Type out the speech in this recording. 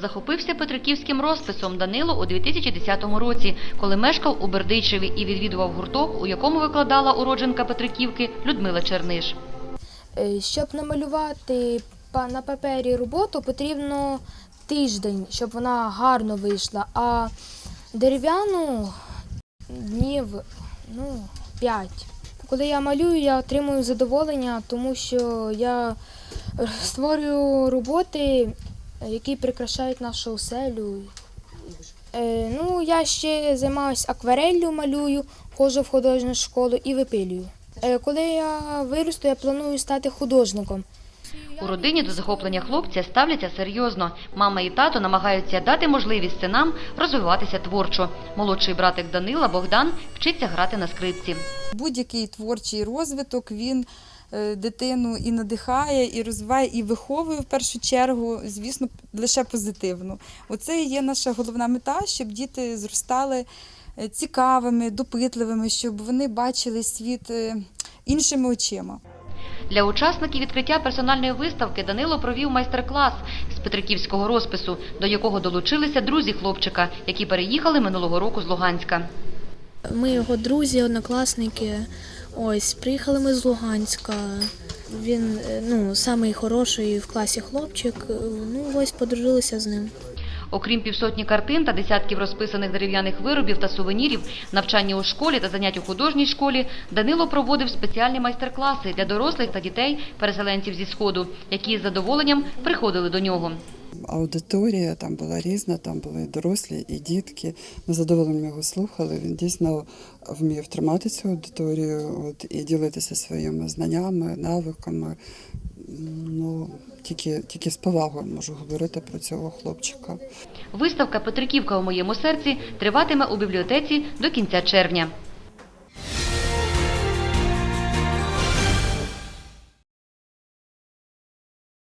Захопився Петриківським розписом Данило у 2010 році, коли мешкав у Бердичеві і відвідував гурток, у якому викладала уродженка Петриківки Людмила Черниш. Е, Щоб намалювати на папері роботу, потрібно тиждень, щоб вона гарно вийшла, а дерев'яну днів ну, 5. Коли я малюю, я отримую задоволення, тому що я створюю роботи, які прикрашають нашу оселю. Е, ну, я ще займаюся аквареллю, малюю, ходжу в художню школу і випилюю. Е, Коли я виросту, я планую стати художником. У родині до захоплення хлопця ставляться серйозно. Мама і тато намагаються дати можливість синам розвиватися творчо. Молодший братик Данила Богдан вчиться грати на скрипці. Будь-який творчий розвиток він е, дитину і надихає, і розвиває, і виховує в першу чергу, звісно, лише позитивно. Оце і є наша головна мета, щоб діти зростали е, цікавими, допитливими, щоб вони бачили світ е, іншими очима. Для учасників відкриття персональної виставки Данило провів майстер-клас з петриківського розпису, до якого долучилися друзі хлопчика, які переїхали минулого року з Луганська. Ми його друзі, однокласники. Ось приїхали ми з Луганська. Він е, ну самий хороший в класі хлопчик. Е, Ну ось подружилися з ним. Окрім півсотні картин та десятків розписаних дерев'яних виробів та сувенірів, навчання у школі та занять у художній школі, Данило проводив спеціальні майстер-класи для дорослих та дітей, переселенців зі Сходу, які з задоволенням приходили до нього. Аудиторія там була різна, там були і дорослі, і дітки. Ми з задоволенням його слухали. Він дійсно вмів тримати цю аудиторію от, і ділитися своїми знаннями, навиками. Ну, тільки, тільки з повагою можу говорити про цього хлопчика. Виставка Петриківка у моєму серці триватиме у бібліотеці до кінця червня.